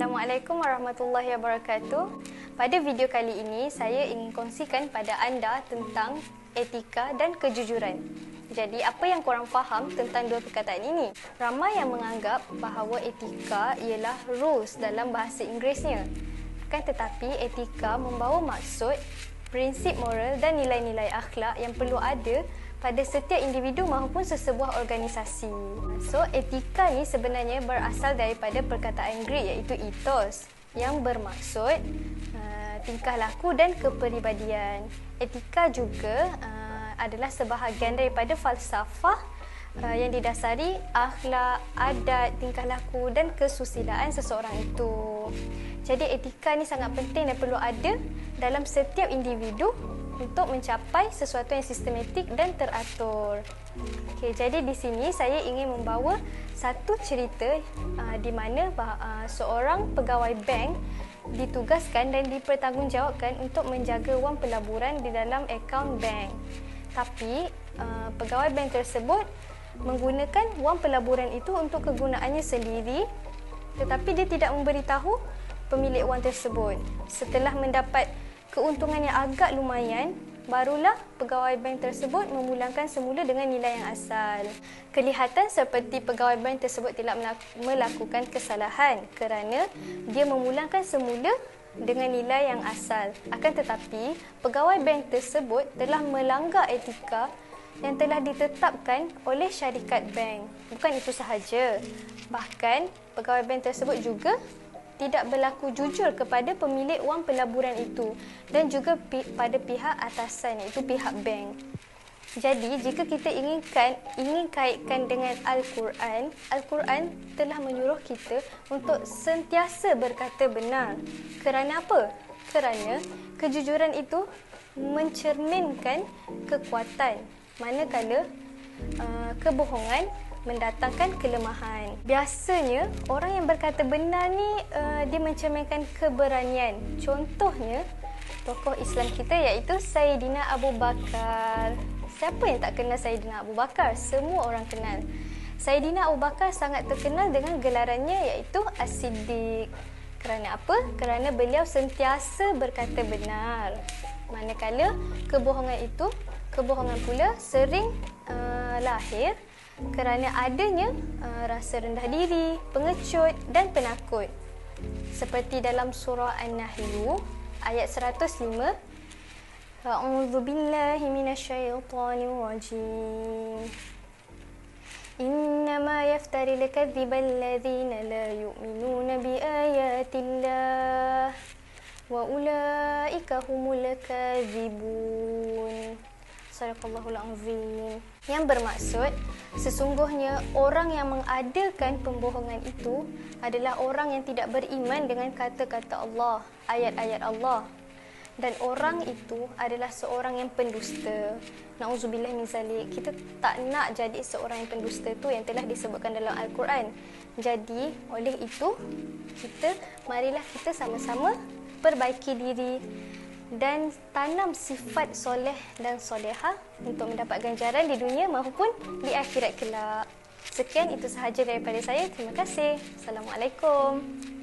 Assalamualaikum warahmatullahi wabarakatuh. Pada video kali ini, saya ingin kongsikan pada anda tentang etika dan kejujuran. Jadi, apa yang korang faham tentang dua perkataan ini? Ramai yang menganggap bahawa etika ialah rules dalam bahasa Inggerisnya. Kan tetapi, etika membawa maksud prinsip moral dan nilai-nilai akhlak yang perlu ada pada setiap individu maupun sesebuah organisasi. So, etika ni sebenarnya berasal daripada perkataan Greek iaitu ethos yang bermaksud uh, tingkah laku dan kepribadian. Etika juga uh, adalah sebahagian daripada falsafah uh, yang didasari akhlak, adat, tingkah laku dan kesusilaan seseorang itu. Jadi etika ni sangat penting dan perlu ada dalam setiap individu untuk mencapai sesuatu yang sistematik dan teratur. Okey, jadi di sini saya ingin membawa satu cerita uh, di mana uh, seorang pegawai bank ditugaskan dan dipertanggungjawabkan untuk menjaga wang pelaburan di dalam akaun bank. Tapi uh, pegawai bank tersebut menggunakan wang pelaburan itu untuk kegunaannya sendiri tetapi dia tidak memberitahu pemilik wang tersebut. Setelah mendapat keuntungan yang agak lumayan, barulah pegawai bank tersebut memulangkan semula dengan nilai yang asal. Kelihatan seperti pegawai bank tersebut tidak melakukan kesalahan kerana dia memulangkan semula dengan nilai yang asal. Akan tetapi, pegawai bank tersebut telah melanggar etika yang telah ditetapkan oleh syarikat bank. Bukan itu sahaja. Bahkan, pegawai bank tersebut juga tidak berlaku jujur kepada pemilik wang pelaburan itu dan juga pi- pada pihak atasan iaitu pihak bank. Jadi jika kita inginkan ingin kaitkan dengan al-Quran, al-Quran telah menyuruh kita untuk sentiasa berkata benar. Kerana apa? Kerana kejujuran itu mencerminkan kekuatan. Manakala uh, kebohongan mendatangkan kelemahan. Biasanya orang yang berkata benar ni uh, dia mencerminkan keberanian. Contohnya tokoh Islam kita iaitu Sayyidina Abu Bakar. Siapa yang tak kenal Sayyidina Abu Bakar? Semua orang kenal. Sayyidina Abu Bakar sangat terkenal dengan gelarannya iaitu As-Siddiq. Kerana apa? Kerana beliau sentiasa berkata benar. Manakala kebohongan itu, kebohongan pula sering uh, lahir kerana adanya uh, rasa rendah diri, pengecut dan penakut. Seperti dalam surah An-Nahl ayat 105 A'udzu billahi minasyaitonir rajim. Yaftari al-kadhiba alladhina la yu'minuna bi ayatillah wa ulaika humul kadhibun. Sadaqallahul azim. Yang bermaksud sesungguhnya orang yang mengadakan pembohongan itu adalah orang yang tidak beriman dengan kata-kata Allah, ayat-ayat Allah. Dan orang itu adalah seorang yang pendusta. Nauzubillah min zalik. Kita tak nak jadi seorang yang pendusta tu yang telah disebutkan dalam Al-Quran. Jadi, oleh itu kita marilah kita sama-sama perbaiki diri dan tanam sifat soleh dan soleha untuk mendapat ganjaran di dunia maupun di akhirat kelak. Sekian itu sahaja daripada saya. Terima kasih. Assalamualaikum.